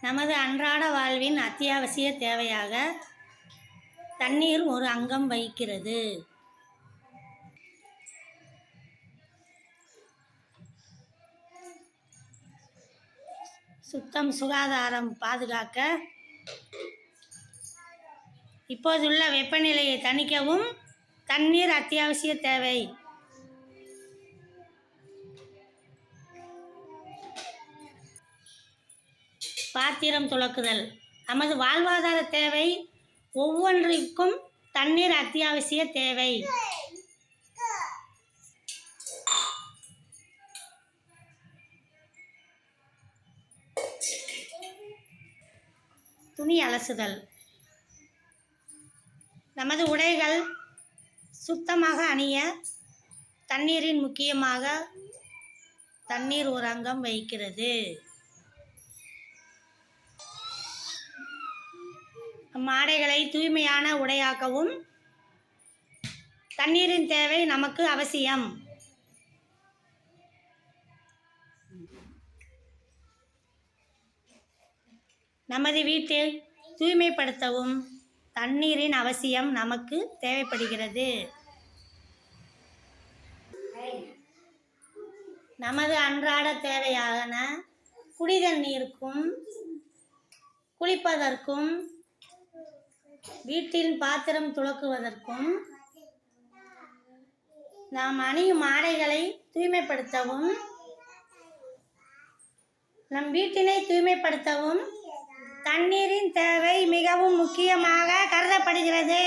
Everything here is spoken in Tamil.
நமது அன்றாட வாழ்வின் அத்தியாவசிய தேவையாக தண்ணீர் ஒரு அங்கம் வகிக்கிறது. சுத்தம் சுகாதாரம் பாதுகாக்க இப்போதுள்ள வெப்பநிலையை தணிக்கவும் தண்ணீர் அத்தியாவசிய தேவை. பாத்திரம் துலக்குதல் நமது வாழ்வாதார தேவை ஒவ்வொன்றிற்கும் தண்ணீர் அத்தியாவசிய தேவை. துணி அலசுதல். நமது உடைகள் சுத்தமாக அணிய தண்ணீரின் முக்கியமாக தண்ணீர் ஒரு அங்கம் வகிக்கிறது ஆடைகளை தூய்மையான உடையாக்கவும் தண்ணீரின் தேவை நமக்கு அவசியம். நமது வீட்டை தூய்மைப்படுத்தவும் தண்ணீரின் அவசியம் நமக்கு தேவைப்படுகிறது. நமது அன்றாட தேவையான குடிதண்ணீருக்கும் குளிப்பதற்கும் வீட்டில் பாத்திரம் துலக்குவதற்கும் நாம் அணியும் ஆடைகளை தூய்மைப்படுத்தவும் நம் வீட்டினை தூய்மைப்படுத்தவும் தண்ணீரின் தேவை மிகவும் முக்கியமாக கருதப்படுகிறது.